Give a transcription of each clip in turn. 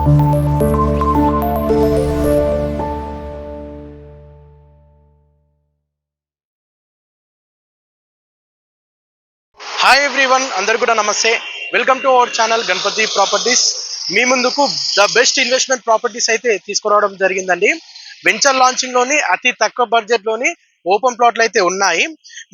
Hi everyone అందరు కూడా నమస్తే. Welcome to our channel Ganapati properties మీ ముందుకు ద బెస్ట్ ఇన్వెస్ట్మెంట్ ప్రాపర్టీస్ అయితే తీసుకురావడం జరిగిందండి. వెంచర్ లాంచింగ్లోని అతి తక్కువ బడ్జెట్లోని ఓపెన్ ప్లాట్లు అయితే ఉన్నాయి.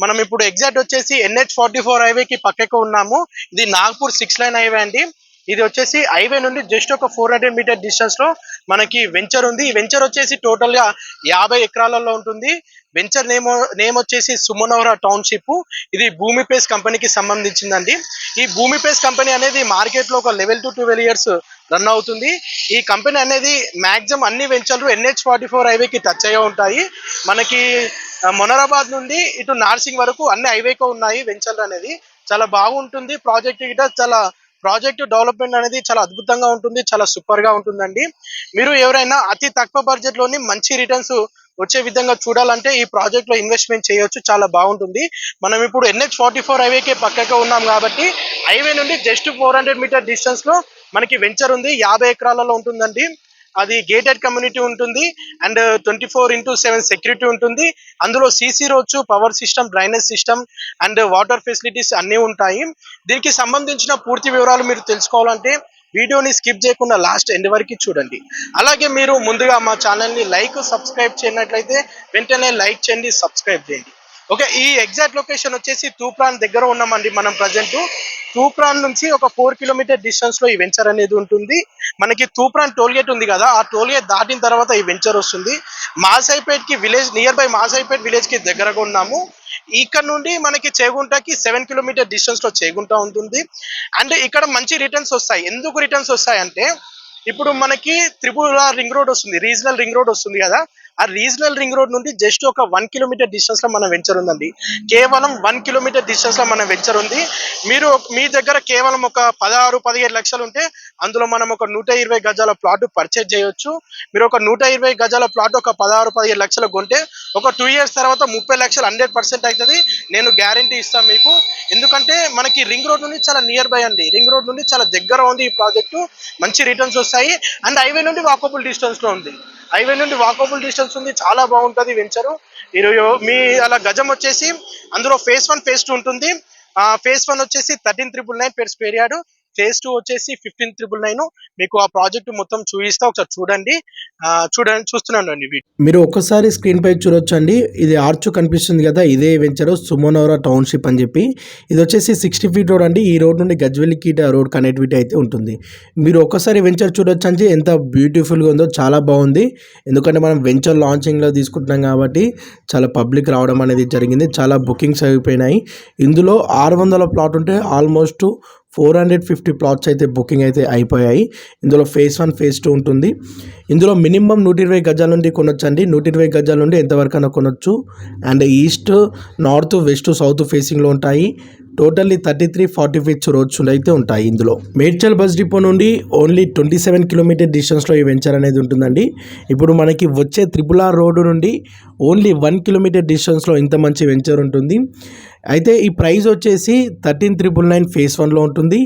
మనం ఇప్పుడు ఎగ్జాక్ట్ వచ్చేసి ఎన్హెచ్ ఫార్టీ ఫోర్ హైవేకి పక్కకు ఉన్నాము. ఇది నాగ్పూర్ సిక్స్ లైన్ హైవే అండి. ఇది వచ్చేసి హైవే నుండి జస్ట్ ఒక ఫోర్ హండ్రెడ్ మీటర్ డిస్టెన్స్లో మనకి వెంచర్ ఉంది. ఈ వెంచర్ వచ్చేసి టోటల్గా యాభై ఎకరాలలో ఉంటుంది. వెంచర్ నేమ్ నేమ్ వచ్చేసి సుమనోహర టౌన్షిప్. ఇది భూమి పేస్ కంపెనీకి సంబంధించిందండి. ఈ భూమి పేస్ కంపెనీ అనేది మార్కెట్లో ఒక level two twelve years run అవుతుంది. ఈ కంపెనీ అనేది మాక్సిమం అన్ని వెంచర్లు ఎన్హెచ్ ఫార్టీ ఫోర్ హైవేకి టచ్ అయ్యే ఉంటాయి. మనకి మొనరాబాద్ నుండి ఇటు నార్సింగ్ వరకు అన్ని హైవేకి ఉన్నాయి వెంచర్లు అనేది. చాలా బాగుంటుంది. ప్రాజెక్ట్ గిట చాలా ప్రాజెక్ట్ డెవలప్మెంట్ అనేది చాలా అద్భుతంగా ఉంటుంది చాలా సూపర్గా ఉంటుందండి. మీరు ఎవరైనా అతి తక్కువ బడ్జెట్లోని మంచి రిటర్న్స్ వచ్చే విధంగా చూడాలంటే ఈ ప్రాజెక్ట్లో ఇన్వెస్ట్మెంట్ చేయొచ్చు చాలా బాగుంటుంది. మనం ఇప్పుడు ఎన్హెచ్ ఫార్టీ ఫోర్ హైవేకి పక్కగా ఉన్నాం కాబట్టి హైవే నుండి జస్ట్ ఫోర్ హండ్రెడ్ మీటర్ డిస్టెన్స్లో మనకి వెంచర్ ఉంది. యాభై ఎకరాలలో ఉంటుందండి. అది గేటెడ్ కమ్యూనిటీ ఉంటుంది and twenty four into seven security ఉంటుంది. అందులో CC roads power system drainage system and water facilities అన్నీ ఉంటాయి. దీనికి సంబంధించిన పూర్తి వివరాలు మీరు తెలుసుకోవాలంటే వీడియోని స్కిప్ చేయకుండా లాస్ట్ ఎండ్ వరకు చూడండి. అలాగే మీరు ముందుగా మా ఛానల్ని లైక్ సబ్స్క్రైబ్ చేయనట్లయితే వెంటనే లైక్ చేయండి సబ్స్క్రైబ్ చేయండి. ఓకే ఈ ఎగ్జాక్ట్ లొకేషన్ వచ్చేసి తూప్రాన్ దగ్గర ఉన్నామండి మనం ప్రజెంట్ తూప్రాన్ నుంచి ఒక ఫోర్ కిలోమీటర్ డిస్టెన్స్లో ఈ వెంచర్ అనేది ఉంటుంది. మనకి తూప్రాన్ టోల్ గేట్ ఉంది కదా ఆ టోల్ గేట్ దాటిన తర్వాత ఈ వెంచర్ వస్తుంది. మాసైపేట్కి విలేజ్ నియర్ బై మాసైపేట్ విలేజ్కి దగ్గరగా ఉన్నాము. ఇక్కడ నుండి మనకి చేగుంటకి సెవెన్ కిలోమీటర్ డిస్టెన్స్లో చేగుంట ఉంటుంది. అండ్ ఇక్కడ మంచి రిటర్న్స్ వస్తాయి. ఎందుకు రిటర్న్స్ వస్తాయి అంటే ఇప్పుడు మనకి త్రిపుర రింగ్ రోడ్ వస్తుంది రీజనల్ రింగ్ రోడ్ వస్తుంది కదా. ఆ రీజనల్ రింగ్ రోడ్ నుండి జస్ట్ ఒక వన్ కిలోమీటర్ డిస్టెన్స్లో మన వెంచర్ ఉందండి. కేవలం వన్ కిలోమీటర్ డిస్టెన్స్లో మన వెంచర్ ఉంది. మీరు మీ దగ్గర కేవలం ఒక పదహారు పదిహేడు లక్షలు ఉంటే అందులో మనం ఒక నూట ఇరవై గజాల ప్లాట్ పర్చేజ్ చేయొచ్చు. మీరు ఒక నూట ఇరవై గజాల ప్లాట్ ఒక పదహారు పదిహేడు లక్షలు కొంటే ఒక టూ ఇయర్స్ తర్వాత ముప్పై లక్షలు హండ్రెడ్ పర్సెంట్ అవుతుంది. నేను గ్యారంటీ ఇస్తాను మీకు. ఎందుకంటే మనకి రింగ్ రోడ్ నుండి చాలా నియర్ బై అండి. రింగ్ రోడ్ నుండి చాలా దగ్గర ఉంది ఈ ప్రాజెక్టు మంచి రిటర్న్స్ వస్తాయి. అండ్ హైవే నుండి వాకబుల్ డిస్టెన్స్లో ఉంది. హైవే నుండి వాకబుల్ డిస్టెన్స్ ఉంది చాలా బాగుంటుంది వెంచరు. ఇరవై మీ అలా గజం వచ్చేసి అందులో ఫేస్ వన్ ఫేస్ టూ ఉంటుంది. ఫేస్ వన్ వచ్చేసి thirteen triple nine per square yard phase two వచ్చేసి ఫిఫ్టీన్ త్రిబుల్ నైన్ మీకు ఆ ప్రాజెక్ట్ మొత్తం చూపిస్తా ఒకసారి చూడండి. చూడండి చూస్తున్నాను అండి మీరు ఒక్కసారి స్క్రీన్ పై చూడొచ్చండి. ఇది ఆర్చు కనిపిస్తుంది కదా ఇదే వెంచర్ సుమోనోరా టౌన్షిప్ అని చెప్పి. ఇది వచ్చేసి సిక్స్టీ ఫీట్ రోడ్ అండి. ఈ రోడ్ నుండి గజ్వెల్లికి రోడ్ కనెక్టివిటీ అయితే ఉంటుంది. మీరు ఒక్కసారి వెంచర్ చూడొచ్చు అంటే ఎంత బ్యూటిఫుల్గా ఉందో చాలా బాగుంది. ఎందుకంటే మనం వెంచర్ లాంచింగ్లో తీసుకుంటున్నాం కాబట్టి చాలా పబ్లిక్ రావడం అనేది జరిగింది. చాలా బుకింగ్స్ అయిపోయినాయి. ఇందులో ఆరు వందల ప్లాట్ ఉంటే almost four hundred fifty plots అయితే బుకింగ్ అయితే అయిపోయాయి. ఇందులో ఫేస్ వన్ ఫేస్ టూ ఉంటుంది. ఇందులో మినిమం నూట ఇరవై గజాల నుండి కొనొచ్చండి. నూట ఇరవై గజాల నుండి ఎంతవరకైనా కొనొచ్చు. And east north west south ఫేసింగ్లో ఉంటాయి. Totally thirty three forty feets roads అయితే ఉంటాయి ఇందులో. మేడ్చల్ బస్ డిపో నుండి ఓన్లీ ట్వంటీ సెవెన్ కిలోమీటర్ డిస్టెన్స్లో ఈ వెంచర్ అనేది ఉంటుందండి. ఇప్పుడు మనకి వచ్చే త్రిపుల్ ఆర్ రోడ్డు నుండి ఓన్లీ వన్ కిలోమీటర్ డిస్టెన్స్లో ఇంత మంచి వెంచర్ ఉంటుంది. అయితే ఈ ప్రైస్ వచ్చేసి థర్టీన్ త్రిబుల్ నైన్ ఫేస్ వన్లో ఉంటుంది.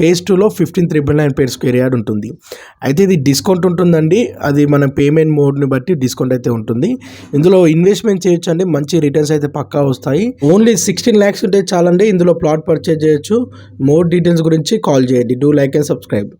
ఫేస్ టూలో fifteen triple nine per square yard ఉంటుంది. అయితే ఇది డిస్కౌంట్ ఉంటుందండి. అది మన పేమెంట్ మోడ్ని బట్టి డిస్కౌంట్ అయితే ఉంటుంది. ఇందులో ఇన్వెస్ట్మెంట్ చేయొచ్చు అండి మంచి రిటర్న్స్ అయితే పక్కా వస్తాయి. ఓన్లీ సిక్స్టీన్ ల్యాక్స్ ఉంటే చాలండి. ఇందులో ప్లాట్ పర్చేజ్ చేయొచ్చు. మోర్ డీటెయిల్స్ గురించి కాల్ చేయండి. Do like and subscribe.